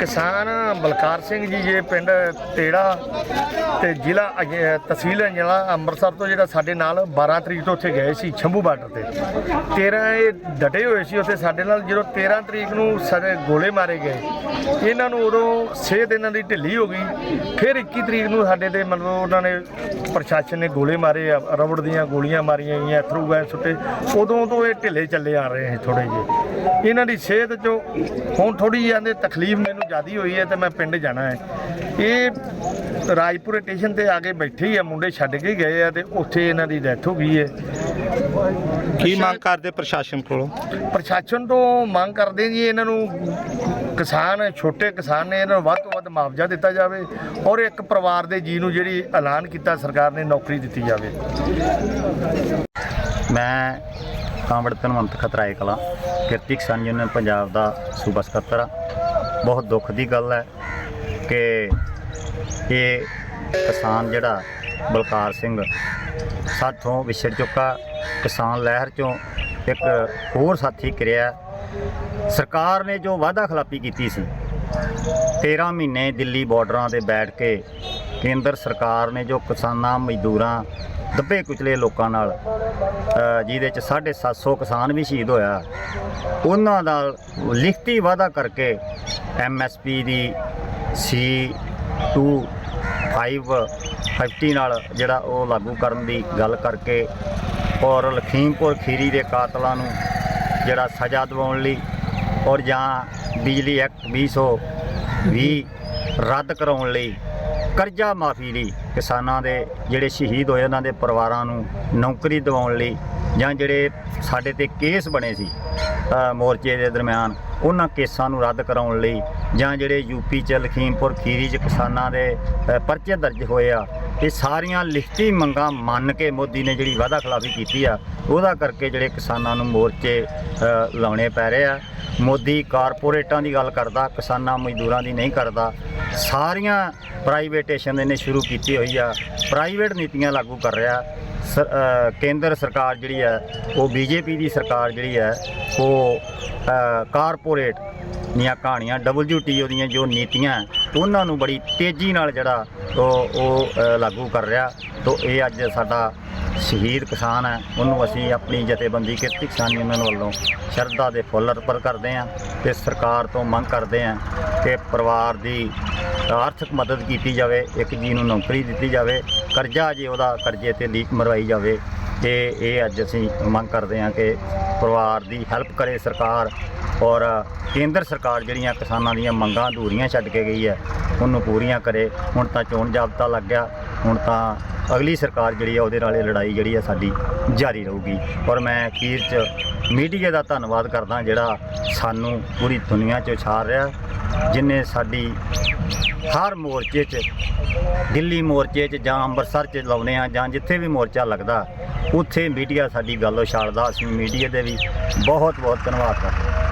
ਕਿਸਾਨ ਬਲਕਾਰ ਸਿੰਘ ਜੀ ਜੇ ਪਿੰਡ ਤੇੜਾ ਤੇ ਜ਼ਿਲ੍ਹਾ ਅਜ- ਤਹਿਸੀਲ ਅੰਜਲਾ ਅੰਮ੍ਰਿਤਸਰ ਤੋਂ ਜਿਹੜਾ ਸਾਡੇ ਨਾਲ 12 ਤਰੀਕ ਤੋਂ ਉੱਥੇ ਗਏ ਸੀ ਸ਼ੰਭੂ ਬਾਰਡਰ ਤੇ। 13 ਇਹ ਡਟੇ ਹੋਏ ਸੀ ਉੱਥੇ ਸਾਡੇ ਨਾਲ ਜਦੋਂ 13 ਤਰੀਕ ਨੂੰ ਸਾਡੇ ਗੋਲੇ ਮਾਰੇ ਗਏ। ਇਹਨਾਂ ਨੂੰ ਉਦੋਂ ਸਿਹਤ ਇਹਨਾਂ ਦੀ ਢਿੱਲੀ ਹੋ ਗਈ। ਫਿਰ 21 ਤਰੀਕ ਨੂੰ ਸਾਡੇ ਤੇ ਮਤਲਬ ਉਹਨਾਂ ਨੇ ਪ੍ਰਸ਼ਾਸਨ ਨੇ ਗੋਲੇ ਮਾਰੇ ਆ, ਰਬੜ ਦੀਆਂ ਗੋਲੀਆਂ ਮਾਰੀਆਂ ਗਈਆਂ ਥਰੂ ਗੈਸ ਸੁੱਟੇ। ਉਦੋਂ ਤੋਂ ਇਹ ਢਿੱਲੇ ਚੱਲੇ ਆ ਰਹੇ ਹੈ ਥੋੜੇ ਜਿਹੇ। ਇਹਨਾਂ ਦੀ ਸਿਹਤ ਚੋਂ ਹੁਣ ਥੋੜੀ ਜਿਹੀ ਆਂਦੇ ਤਕਲੀਫ ਮੈਨੂੰ ਜ਼ਿਆਦੀ ਹੋਈ ਹੈ ਤੇ ਮੈਂ ਪਿੰਡ ਜਾਣਾ ਹੈ। ਇਹ ਰਾਜਪੁਰੇ ਸਟੇਸ਼ਨ ਤੇ ਆ ਕੇ ਬੈਠੇ ਹੀ ਆ ਮੁੰਡੇ ਛੱਡ ਕੇ ਗਏ ਆ ਤੇ ਉੱਥੇ ਇਹਨਾਂ ਦੀ ਡੈਥ ਹੋ ਗਈ ਹੈ। ਕੀ ਮੰਗ ਕਰਦੇ ਪ੍ਰਸ਼ਾਸਨ ਕੋਲੋਂ? ਪ੍ਰਸ਼ਾਸਨ ਤੋਂ ਮੰਗ ਕਰਦੇ ਜੀ ਇਹਨਾਂ ਨੂੰ ਕਿਸਾਨ ਛੋਟੇ ਕਿਸਾਨ ਨੇ ਇਹਨਾਂ ਨੂੰ ਵੱਧ ਤੋਂ ਵੱਧ ਮੁਆਵਜ਼ਾ ਦਿੱਤਾ ਜਾਵੇ ਔਰ ਇੱਕ ਪਰਿਵਾਰ ਦੇ ਜੀ ਨੂੰ ਜਿਹੜੀ ਐਲਾਨ ਕੀਤਾ ਸਰਕਾਰ ਨੇ ਨੌਕਰੀ ਦਿੱਤੀ ਜਾਵੇ। ਮੈਂ ਕਾਂਵੜ ਧਨਵੰਤ ਖਤਰਾਏ ਕਲਾ ਕਿਰਤੀ ਕਿਸਾਨ ਯੂਨੀਅਨ ਪੰਜਾਬ ਦਾ ਸੂਬਾ ਸਕੱਤਰ ਆ ਬਹੁਤ ਦੁੱਖ ਦੀ ਗੱਲ ਹੈ ਕਿ ਇਹ ਕਿਸਾਨ ਜਿਹੜਾ ਬਲਕਾਰ ਸਿੰਘ ਸਾਥੋਂ ਵਿਛੜ ਚੁੱਕਾ, ਕਿਸਾਨ ਲਹਿਰ ਚੋਂ ਇੱਕ ਹੋਰ ਸਾਥੀ ਕਿਰਿਆ। ਸਰਕਾਰ ਨੇ ਜੋ ਵਾਅਦਾ ਖਿਲਾਫੀ ਕੀਤੀ ਸੀ 13 ਮਹੀਨੇ ਦਿੱਲੀ ਬਾਰਡਰਾਂ ਤੇ ਬੈਠ ਕੇ ਕੇਂਦਰ ਸਰਕਾਰ ਨੇ ਜੋ ਕਿਸਾਨਾਂ, ਮਜ਼ਦੂਰਾਂ, ਦੱਬੇ ਕੁਚਲੇ ਲੋਕਾਂ ਨਾਲ ਜਿਹਦੇ ਚ 750 ਕਿਸਾਨ ਵੀ ਸ਼ਹੀਦ ਹੋਇਆ, ਉਹਨਾਂ ਦਾ ਲਿਖਤੀ ਵਾਅਦਾ ਕਰਕੇ ਐਮਐਸਪੀ ਦੀ ਸੀ 2 5 50 ਨਾਲ ਜਿਹੜਾ ਉਹ ਲਾਗੂ ਕਰਨ ਦੀ ਗੱਲ ਕਰਕੇ ਔਰ ਲਖੀਮਪੁਰ ਖੀਰੀ ਦੇ ਕਾਤਲਾਂ ਨੂੰ ਜਿਹੜਾ ਸਜ਼ਾ ਦਿਵਾਉਣ ਲਈ ਔਰ ਜਾਂ ਬਿਜਲੀ ਐਕਟ 2020 ਰੱਦ ਕਰਾਉਣ ਲਈ ਕਰਜ਼ਾ ਮਾਫੀ ਲਈ ਕਿਸਾਨਾਂ ਦੇ ਜਿਹੜੇ ਸ਼ਹੀਦ ਹੋਏ ਉਹਨਾਂ ਦੇ ਪਰਿਵਾਰਾਂ ਨੂੰ ਨੌਕਰੀ ਦਿਵਾਉਣ ਲਈ ਜਾਂ ਜਿਹੜੇ ਸਾਡੇ ਤੇ ਕੇਸ ਬਣੇ ਸੀ ਮੋਰਚੇ ਦੇ ਦਰਮਿਆਨ, ਉਹਨਾਂ ਕੇਸਾਂ ਨੂੰ ਰੱਦ ਕਰਾਉਣ ਲਈ ਜਾਂ ਜਿਹੜੇ ਯੂਪੀ ਚ ਲਖੀਮਪੁਰ ਖੀਰੀ ਚ ਕਿਸਾਨਾਂ ਦੇ ਪਰਚੇ ਦਰਜ ਹੋਏ ਆ ਇਹ ਸਾਰੀਆਂ ਲਿਖਤੀ ਮੰਗਾਂ ਮੰਨ ਕੇ ਮੋਦੀ ਨੇ ਜਿਹੜੀ ਵਾਅਦਾ ਖਿਲਾਫੀ ਕੀਤੀ ਆ, ਉਹਦਾ ਕਰਕੇ ਜਿਹੜੇ ਕਿਸਾਨਾਂ ਨੂੰ ਮੋਰਚੇ ਲਾਉਣੇ ਪੈ ਰਹੇ ਆ। ਮੋਦੀ ਕਾਰਪੋਰੇਟਾਂ ਦੀ ਗੱਲ ਕਰਦਾ, ਕਿਸਾਨਾਂ ਮਜ਼ਦੂਰਾਂ ਦੀ ਨਹੀਂ ਕਰਦਾ। ਸਾਰੀਆਂ ਪ੍ਰਾਈਵੇਟੇਸ਼ਨ ਇਹਨੇ ਸ਼ੁਰੂ ਕੀਤੀ ਹੋਈ ਆ। ਪ੍ਰਾਈਵੇਟ ਨੀਤੀਆਂ ਲਾਗੂ ਕਰ ਰਿਹਾ। ਸਰ- ਕੇਂਦਰ ਸਰਕਾਰ ਜਿਹੜੀ ਹੈ ਉਹ ਬੀਜੇਪੀ ਦੀ ਸਰਕਾਰ ਜਿਹੜੀ ਹੈ ਉਹ ਕਾਰਪੋਰੇਟ ਦੀਆਂ ਕਹਾਣੀਆਂ WTO ਦੀਆਂ ਜੋ ਨੀਤੀਆਂ, ਉਹਨਾਂ ਨੂੰ ਬੜੀ ਤੇਜ਼ੀ ਨਾਲ ਜਿਹੜਾ ਉਹ ਉਹ ਲਾਗੂ ਕਰ ਰਿਹਾ। ਤੋ ਇਹ ਅੱਜ ਸਾਡਾ ਸ਼ਹੀਦ ਕਿਸਾਨ ਹੈ, ਉਹਨੂੰ ਅਸੀਂ ਆਪਣੀ ਜਥੇਬੰਦੀ ਕਿਰਤੀ ਕਿਸਾਨ ਯੂਨੀਅਨ ਵੱਲੋਂ ਸ਼ਰਧਾ ਦੇ ਫੁੱਲ ਅਰਪਣ ਕਰਦੇ ਹਾਂ ਤੇ ਸਰਕਾਰ ਤੋਂ ਮੰਗ ਕਰਦੇ ਹਾਂ ਕਿ ਪਰਿਵਾਰ ਦੀ ਆਰਥਿਕ ਮਦਦ ਕੀਤੀ ਜਾਵੇ, ਇੱਕ ਜੀ ਨੂੰ ਨੌਕਰੀ ਦਿੱਤੀ ਜਾਵੇ, ਕਰਜ਼ਾ ਜੇ ਉਹਦਾ ਕਰਜ਼ੇ ਤੇ ਲੀਕ ਮਰਵਾਈ ਜਾਵੇ, ਤੇ ਇਹ ਅੱਜ ਅਸੀਂ ਮੰਗ ਕਰਦੇ ਹਾਂ ਕਿ ਪਰਿਵਾਰ ਦੀ ਹੈਲਪ ਕਰੇ ਸਰਕਾਰ ਔਰ ਕੇਂਦਰ ਸਰਕਾਰ ਜਿਹੜੀਆਂ ਕਿਸਾਨਾਂ ਦੀਆਂ ਮੰਗਾਂ ਅਧੂਰੀਆਂ ਛੱਡ ਕੇ ਗਈ ਹੈ, ਉਹਨੂੰ ਪੂਰੀਆਂ ਕਰੇ। ਹੁਣ ਤਾਂ ਚੋਣ ਜਾਬਤਾ ਲੱਗ ਗਿਆ। ਹੁਣ ਤਾਂ ਅਗਲੀ ਸਰਕਾਰ ਜਿਹੜੀ ਹੈ ਉਹਦੇ ਨਾਲੇ ਲੜਾਈ ਜਿਹੜੀ ਹੈ ਸਾਡੀ ਜਾਰੀ ਰਹੂਗੀ। ਔਰ ਮੈਂ ਅਖੀਰ 'ਚ ਮੀਡੀਆ ਦਾ ਧੰਨਵਾਦ ਕਰਦਾ ਜਿਹੜਾ ਸਾਨੂੰ ਪੂਰੀ ਦੁਨੀਆ 'ਚ ਉਛਾਰ ਰਿਹਾ, ਜਿਨੇ ਸਾਡੀ ਹਰ ਮੋਰਚੇ 'ਚ, ਦਿੱਲੀ ਮੋਰਚੇ 'ਚ ਜਾਂ ਅੰਮ੍ਰਿਤਸਰ 'ਚ ਲਾਉਨੇ ਆ, ਜਾਂ ਜਿੱਥੇ ਵੀ ਮੋਰਚਾ ਲੱਗਦਾ, ਉੱਥੇ ਮੀਡੀਆ ਸਾਡੀ ਗੱਲ ਉਛਾਲਦਾ। ਅਸੀਂ ਮੀਡੀਆ ਦੇ ਵੀ ਬਹੁਤ ਬਹੁਤ ਧੰਨਵਾਦ ਕਰਦੇ ਹਾਂ।